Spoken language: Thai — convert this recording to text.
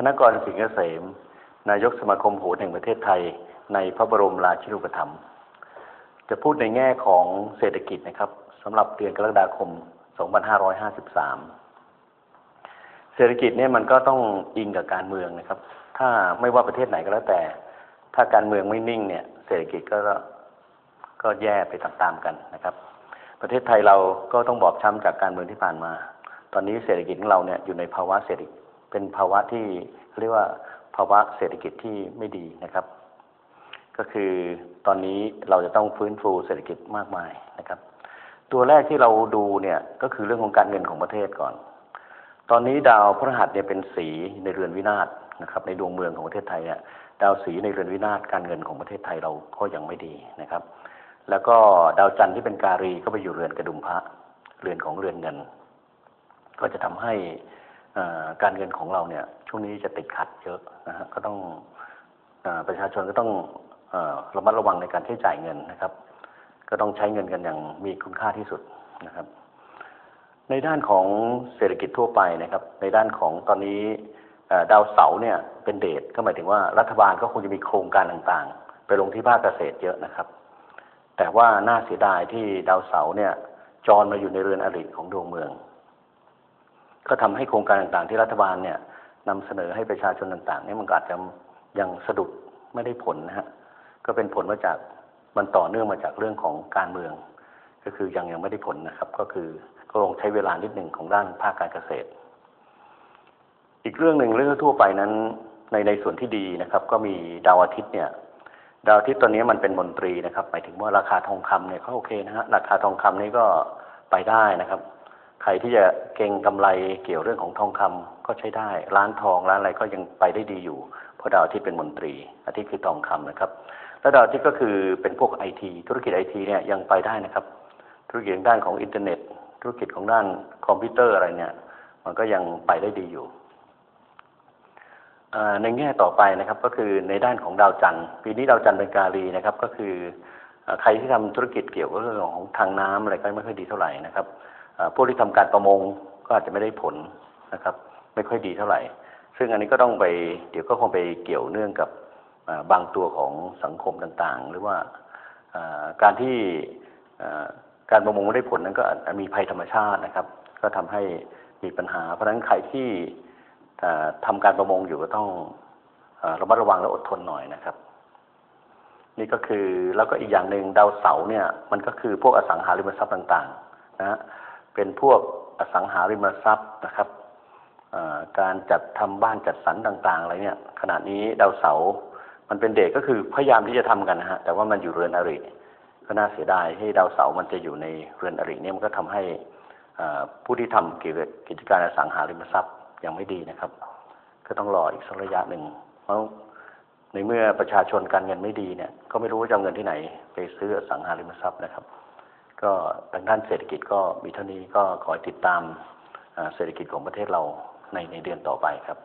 ธนกรสิงห์เกษม นายกสมาคมโหนแห่งประเทศไทย ในพระบรมราชินูปถัมภ์จะพูดในแง่ของเศรษฐกิจนะครับสำหรับเดือนกรกฎาคม 2553 เศรษฐกิจเนี่ยมันก็ต้องอิงกับการเมืองนะครับ ถ้าไม่ว่าประเทศไหนก็แล้วแต่ ถ้าการเมืองไม่นิ่งเนี่ย เศรษฐกิจก็ก็แย่ไปตามๆกันนะครับ ประเทศไทยเราก็ต้องบอบช้ำจากการเมืองที่ผ่านมา ตอนนี้เศรษฐกิจของเราเนี่ยอยู่ในภาวะเศรษฐกิจ เป็นภาวะที่เรียกว่าภาวะเศรษฐกิจที่ไม่ดีนะครับ ก็คือตอนนี้เราจะต้องฟื้นฟูเศรษฐกิจมากมายนะครับ ตัวแรกที่เราดูเนี่ยก็คือเรื่องของการเงินของประเทศก่อน ตอนนี้ดาวพฤหัสเนี่ยเป็นสีในเรือนวินาศนะครับ ในดวงเมืองของประเทศไทยเนี่ยดาวสีในเรือนวินาศการเงินของประเทศไทยเราก็ยังไม่ดีนะครับ แล้วก็ดาวจันทร์ที่เป็นการีก็ไปอยู่เรือนกระดุมพระเรือนของเรือนเงิน ก็จะทำให้ การเงินของเราเนี่ยช่วงนี้จะติดขัดเยอะนะฮะก็ต้องอประชาชนก็ต้องอระมัดระวังในการใช้จ่ายเงินนะครับ ก็ต้องใช้เงินกันอย่างมีคุณค่าที่สุดนะครับ ในด้านของเศรษฐกิจทั่วไปนะครับ ในด้านของตอนนี้ดาวเสาเนี่ยเป็นเดชก็หมายถึงว่ารัฐบาลก็คงจะมีโครงการต่างๆ ไปลงที่ภาคเกษตรเยอะนะครับ แต่ว่าน่าเสียดายที่ดาวเสาเนี่ยจรมาอยู่ในเรือนอริของดวงเมือง ก็ทำให้โครงการต่างๆ ที่รัฐบาลเนี่ยนำเสนอให้ประชาชนต่างๆนี่มันอาจจะยังสะดุดไม่ได้ผลนะฮะก็เป็นผลมาจากมันต่อเนื่องมาจากเรื่องของการเมือง ก็คือยังยังไม่ได้ผลนะครับ ก็คือก็ลงใช้เวลานิดหนึ่งของด้านภาคการเกษตร อีกเรื่องหนึ่งเรื่องทั่วไปนั้นในในส่วนที่ดีนะครับ ก็มีดาวอาทิตย์เนี่ย ดาวอาทิตย์ตอนนี้มันเป็นมนตรีนะครับหมายถึงว่าราคาทองคำเนี่ยก็โอเคนะฮะราคาทองคำนี่ก็ไปได้นะครับ รที่จะเก่งกำไรเกี่ยวเรื่องของทองคำก็ใช้ได้ ร้านทองร้านอะไรก็ยังไปได้ดีอยู่ เพราะดาวที่เป็นมนตรี อาทิตย์คือทองคำนะครับ แล้วดาวที่ก็คือเป็นพวกไอทีธุรกิจไอทีเนี่ยยังไปได้นะครับ ธุรกิจด้านของอินเทอร์เน็ต ธุรกิจของด้านคอมพิวเตอร์อะไรเนี่ย มันก็ยังไปได้ดีอยู่ในแง่ต่อไปนะครับก็คือในด้านของดาวจันทร์ปีนี้ดาวจันทร์เป็นกาลีนะครับ ก็คือใครที่ทำธุรกิจเกี่ยวกับเรื่องของทางน้ำอะไรก็ไม่ค่อยดีเท่าไหร่นะครับ พวกที่ทำการประมงก็อาจจะไม่ได้ผลนะครับ ไม่ค่อยดีเท่าไหร่ ซึ่งอันนี้ก็ต้องไปเดี๋ยวก็คงไปเกี่ยวเนื่องกับบางตัวของสังคมต่างๆ หรือว่าการที่การประมงไม่ได้ผลนั้นก็มีภัยธรรมชาตินะครับ ก็ทำให้มีปัญหา เพราะฉะนั้นใครที่ทำการประมงอยู่ก็ต้องระมัดระวังและอดทนหน่อยนะครับ นี่ก็คือแล้วก็อีกอย่างหนึ่งดาวเสาเนี่ยมันก็คือพวกอสังหาริมทรัพย์ต่าง ๆ นะ เป็นพวกอสังหาริมทรัพย์นะครับการจัดทำบ้านจัดสรรต่างๆอะไรเนี่ยขณะนี้ดาวเสามันเป็นเด็กก็คือพยายามที่จะทำกันนะฮะแต่ว่ามันอยู่เรือนอริก็น่าเสียดายให้ดาวเสามันจะอยู่ในเรือนอริเนี่ยมันก็ทำให้ผู้ที่ทำเกี่ยวกับกิจการอสังหาริมทรัพย์ยังไม่ดีนะครับ ก็ต้องรออีกสักระยะหนึ่งเพราะในเมื่อประชาชนการเงินไม่ดีเนี่ยก็ไม่รู้ว่าจะเอาเงินที่ไหน ไปซื้ออสังหาริมทรัพย์นะครับ ก็ทางด้านเศรษฐกิจก็มีเท่านี้ก็ขอติดตามเศรษฐกิจของประเทศเราในในเดือนต่อไปครับ